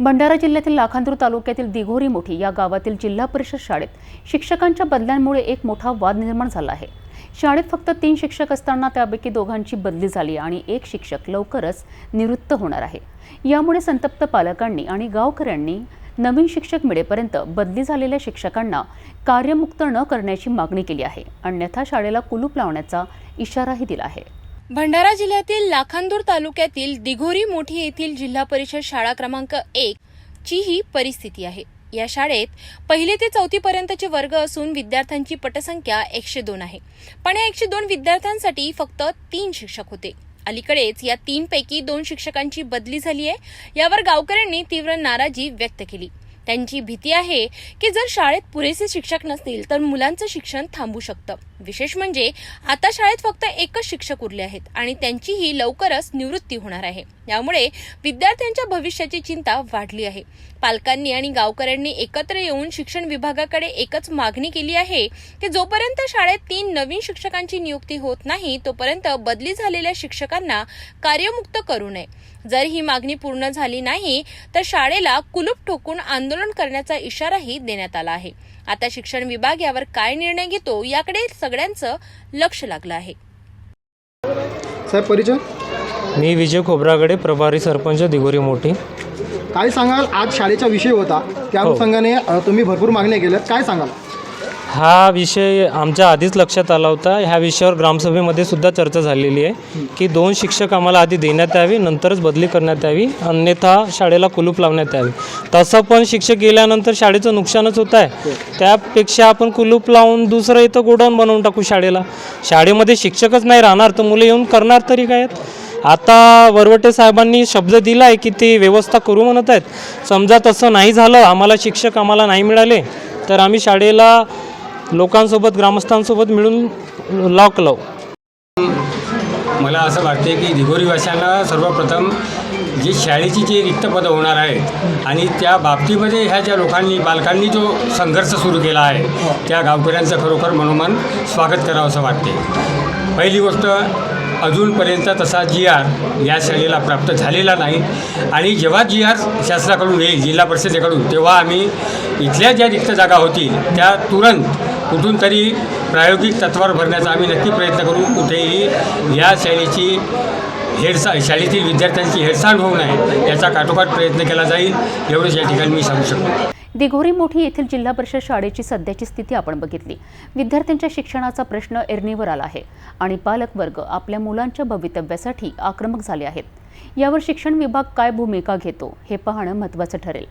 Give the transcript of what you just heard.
भंडारा जिल्ह्यातील लाखांदूर तालुक्यातील दिघोरी मोठी या गावातील जिल्हा परिषद शाळेत शिक्षकांच्या बदल्यांमुळे एक मोठा वाद निर्माण झाला आहे. शाळेत फक्त तीन शिक्षक असताना त्यापैकी दोघांची बदली झाली आणि एक शिक्षक लवकरच निवृत्त होणार आहे. यामुळे संतप्त पालकांनी आणि गावकऱ्यांनी नवीन शिक्षक मिळेपर्यंत बदली झालेल्या शिक्षकांना कार्यमुक्त न करण्याची मागणी केली आहे. अन्यथा शाळेला कुलूप लावण्याचा इशाराही दिला आहे. भंडारा जिल्ह्यातील लाखांदूर तालुक्यातील दिघोरी मोठी येथील जिल्हा परिषद शाळा क्रमांक एक ची ही परिस्थिती आहे. या शाळेत पहिले ते चौथी पर्यंतचे वर्ग असून विद्यार्थ्यांची पटसंख्या एकशे दोन आहे. पण या एकशे दोन विद्यार्थ्यांसाठी फक्त तीन शिक्षक होते. अलीकडेच या तीन पैकी दोन शिक्षकांची बदली झाली आहे. यावर गावकऱ्यांनी तीव्र नाराजी व्यक्त केली. त्यांची भीती आहे की जर शाळेत पुरेसे शिक्षक नसतील तर मुलांचं शिक्षण थांबू शकतं. विशेष म्हणजे आता शाळेत फक्त एकच शिक्षक उरले आहेत आणि त्यांचीही लवकरच निवृत्ती होणार आहे. यामुळे विद्यार्थ्यांच्या भविष्याची चिंता वाढली आहे. पालकांनी आणि गावकऱ्यांनी एकत्र येऊन शिक्षण विभागाकडे एकच मागणी केली आहे की जोपर्यंत शाळेत तीन नवीन शिक्षकांची नियुक्ती होत नाही तोपर्यंत बदली झालेल्या शिक्षकांना कार्यमुक्त करू नये. जर ही मागणी पूर्ण झाली नाही तर शाळेला कुलूप ठोकून आंदोलन करण्याचा इशाराही देण्यात आला आहे. आता शिक्षण विभाग यावर काय निर्णय घेतो याकडे सगळ्यांचं लक्ष लागलं आहे. साहेब परिचय? मी विजय खोबरागडे प्रभारी सरपंच दिगोरी मोठी. काय सांगाल? आज शाळेचा विषय होता. त्या हो. अनुषंगाने तुम्ही भरपूर मागण्या केल्यात. काय सांगाल? हा विषय आमच्या आधीच लक्षात आला होता. ह्या विषयावर ग्रामसभेमध्ये सुद्धा चर्चा झालेली आहे की दोन शिक्षक आम्हाला आधी देण्यात यावी नंतरच बदली करण्यात यावी अन्यथा शाळेला कुलूप लावण्यात यावी. तसं पण शिक्षक गेल्यानंतर शाळेचं नुकसानच होत आहे. त्यापेक्षा आपण कुलूप लावून दुसरं इथं गोडाऊन बनवून टाकू शाळेला. शाळेमध्ये शिक्षकच नाही राहणार तर मुलं येऊन करणार तरी काय? आहेत? आता वरवटे साहेबांनी शब्द दिला आहे की ते व्यवस्था करू म्हणत आहेत. समजा तसं नाही झालं आम्हाला शिक्षक आम्हाला नाही मिळाले तर आम्ही शाळेला लोकांसोबत ग्रामस्थांसोबत मिळून लॉक लावू. मला असं वाटते की दिगोरीवाशांना सर्वप्रथम जी शाळेची जी रिक्त पदं होणार आहेत आणि त्या बाबतीमध्ये ह्या ज्या लोकांनी बालकांनी जो संघर्ष सुरू केला आहे त्या गावकऱ्यांचं खरोखर मनोमन स्वागत करावं असं वाटते पहिली गोष्ट अजूनपर्यंत तसा जी आर या शाळेला प्राप्त झालेला नाही. आणि जेव्हा जी आर शासनाकडून येईल जिल्हा परिषदेकडून तेव्हा आम्ही इथल्या ज्या रिक्त जागा होतील त्या तुरंत कुठून तरी प्रायोगिक तत्वावर भरण्याचा आम्ही नक्की प्रयत्न करू. कुठेही या शाळेची हेळसा शाळेतील विद्यार्थ्यांची हेळसांड होऊ नये याचा काटोकाट प्रयत्न केला जाईल एवढंच या ठिकाणी मी सांगू शकतो. दिघोरी मोठी येथील जिल्हा परिषद शाळेची सध्याची स्थिती आपण बघितली. विद्यार्थ्यांच्या शिक्षणाचा प्रश्न एरणीवर आला आहे आणि पालक वर्ग आपल्या मुलांच्या भवितव्यासाठी आक्रमक झाले आहेत. यावर शिक्षण विभाग काय भूमिका घेतो हे पाहणं महत्त्वाचं ठरेल.